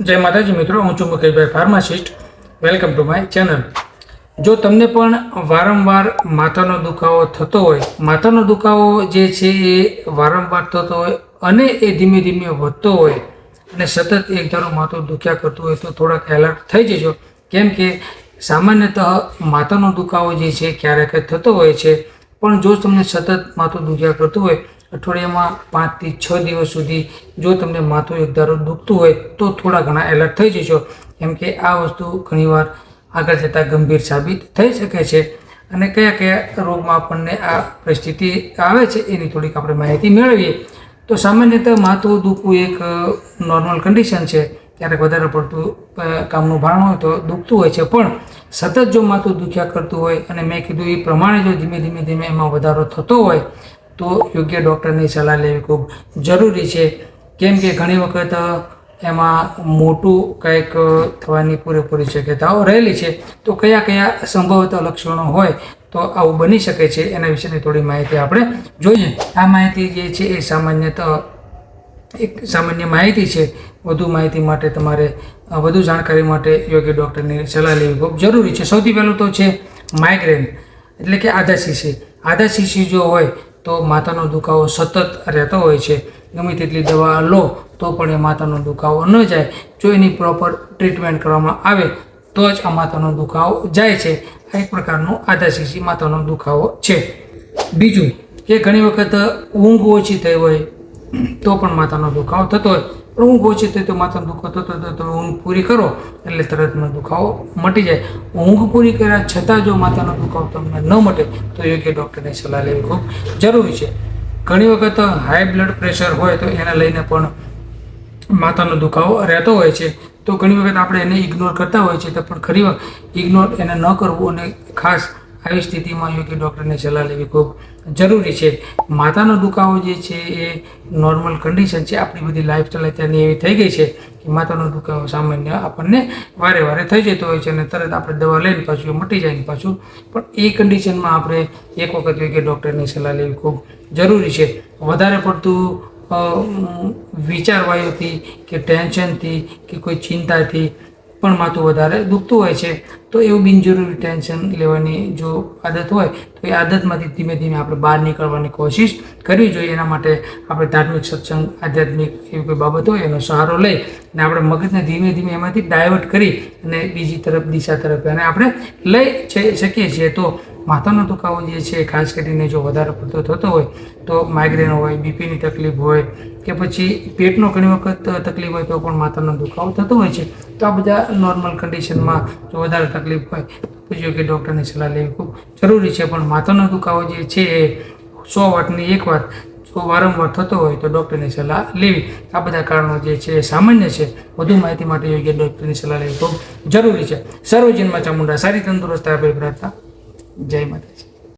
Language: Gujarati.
જય માતાજી મિત્રો, હું છું Mukeshbhai pharmacist. Welcome to my channel જો તમને પણ વારંવાર માથાનો દુખાવો થતો હોય, માથાનો દુખાવો જે છે એ વારંવાર થતો હોય અને એ ધીમે ધીમે વધતો હોય અને સતત એક ધારું માથું દુખ્યા કરતું હોય તો થોડાક એલર્ટ થઈ જજો. કેમ કે સામાન્યતઃ માથાનો દુખાવો જે છે ક્યારેક થતો હોય છે. પણ જો તમને સતત માથું દુખ્યા કરતું હોય અઠવાડિયામાં પાંચથી છ દિવસ સુધી જો તમને માથું એકધારું દુખતું હોય તો થોડા ઘણા એલર્ટ થઈ જશો. કેમ કે આ વસ્તુ ઘણીવાર આગળ જતાં ગંભીર સાબિત થઈ શકે છે. અને કયા કયા રોગમાં આપણને આ પરિસ્થિતિ આવે છે એની થોડીક આપણે માહિતી મેળવીએ. તો સામાન્યતઃ માથું દુખવું એક નોર્મલ કન્ડિશન છે. ક્યારેક વધારે પડતું કામનું ભારણ હોય તો દુખતું હોય છે. પણ સતત જો માથું દુખ્યા કરતું હોય અને મેં કીધું એ પ્રમાણે જો ધીમે ધીમે ધીમે એમાં વધારો થતો હોય તો યોગ્ય ડૉક્ટરની સલાહ લેવી ખૂબ જરૂરી છે. કેમ કે ઘણી વખત એમાં મોટું કંઈક થવાની પૂરેપૂરી શક્યતાઓ રહેલી છે. તો કયા કયા સંભવત લક્ષણો હોય તો આવું બની શકે છે, એના વિશેની થોડી માહિતી આપણે જોઈએ. આ માહિતી જે છે એ સામાન્યત એક સામાન્ય માહિતી છે. વધુ માહિતી માટે તમારે વધુ જાણકારી માટે યોગ્ય ડૉક્ટરની સલાહ લેવી ખૂબ જરૂરી છે. સૌથી પહેલું તો છે માઇગ્રેન, એટલે કે આધા શીશી જો હોય તો માથાનો દુખાવો સતત રહેતો હોય છે. ગમે તેટલી દવા લો, તો પણ એ માથાનો દુખાવો ન જાય. જો એની પ્રોપર ટ્રીટમેન્ટ કરવામાં આવે, તો જ આ માથાનો દુખાવો જાય છે. આ એક પ્રકારનો આધા શીશી માથાનો દુખાવો છે. બીજું, કે ઘણી વખત ઊંઘ ઓછી થઈ હોય, તો પણ માથાનો દુખાવો થતો હોય. ઊંઘ ઓછી થઈ તો માથાનો દુખાવો થતો તો તમે ઊંઘ પૂરી કરો, એટલે તરતનો દુખાવો મટી જાય. ઊંઘ પૂરી કર્યા છતાં જો માથાનો દુખાવો તમને ન મટે, તો યોગ્ય ડૉક્ટરની સલાહ લેવી ખૂબ જરૂરી છે. ઘણી વખત હાઈ બ્લડ પ્રેશર હોય તો એને લઈને પણ માથાનો દુખાવો રહેતો હોય છે. તો ઘણી વખત આપણે એને ઇગ્નોર કરતા હોય છે, તો પણ ખરી ઇગ્નોર એને ન કરવું અને ખાસ આવી સ્થિતિમાં યોગ્ય ડૉક્ટરની સલાહ લેવી ખૂબ જરૂરી છે. માથાનો દુખાવો જે છે એ નોર્મલ કન્ડિશન છે. આપણી બધી લાઈફસ્ટાઈલ અત્યારની એવી થઈ ગઈ છે કે માથાનો દુખાવો સામાન્ય આપણને વારે વારે થઈ જતો હોય છે અને તરત આપણે દવા લઈને પાછું મટી જાય પાછું. પણ એ કન્ડિશનમાં આપણે એક વખત યોગ્ય ડૉક્ટરની સલાહ લેવી ખૂબ જરૂરી છે. વધારે પડતું વિચારવાયુથી કે ટેન્શનથી કે કોઈ ચિંતાથી પણ માથું વધારે દુખતું હોય છે, તો એવું બિનજરૂરી ટેન્શન લેવાની જો આદત હોય, તો એ આદતમાંથી ધીમે ધીમે આપણે બહાર નીકળવાની કોશિશ કરવી જોઈએ. એના માટે આપણે ધાર્મિક સત્સંગ, આધ્યાત્મિક એવી કોઈ બાબત હોય, એનો સહારો લઈ અને આપણે મગજને ધીમે ધીમે એમાંથી ડાયવર્ટ કરી અને બીજી તરફ, દિશા તરફ એને આપણે લઈ શકીએ છીએ. તો માથાનો દુખાવો જે છે, ખાસ કરીને જો વધારે પડતો થતો હોય, તો માઇગ્રેન હોય બીપીની તકલીફ હોય કે પછી પેટનો ઘણી વખત તકલીફ હોય, તો પણ માથાનો દુખાવો થતો હોય છે. તો આ બધા નોર્મલ કન્ડિશનમાં જો વધારે તકલીફ હોય, તો કે ડૉક્ટરની સલાહ લેવી ખૂબ જરૂરી છે. પણ માથાનો દુખાવો જે છે, એ સો વાટની એક વાત જો વારંવાર થતો હોય, તો ડૉક્ટરની સલાહ લેવી. આ બધા કારણો જે છે સામાન્ય છે. વધુ માહિતી માટે યોગ્ય ડૉક્ટરની સલાહ લેવી ખૂબ જરૂરી છે. સર્વજનમાં ચામુંડા સારી તંદુરસ્ત આપે પ્રાર્થના. જય માતાજી.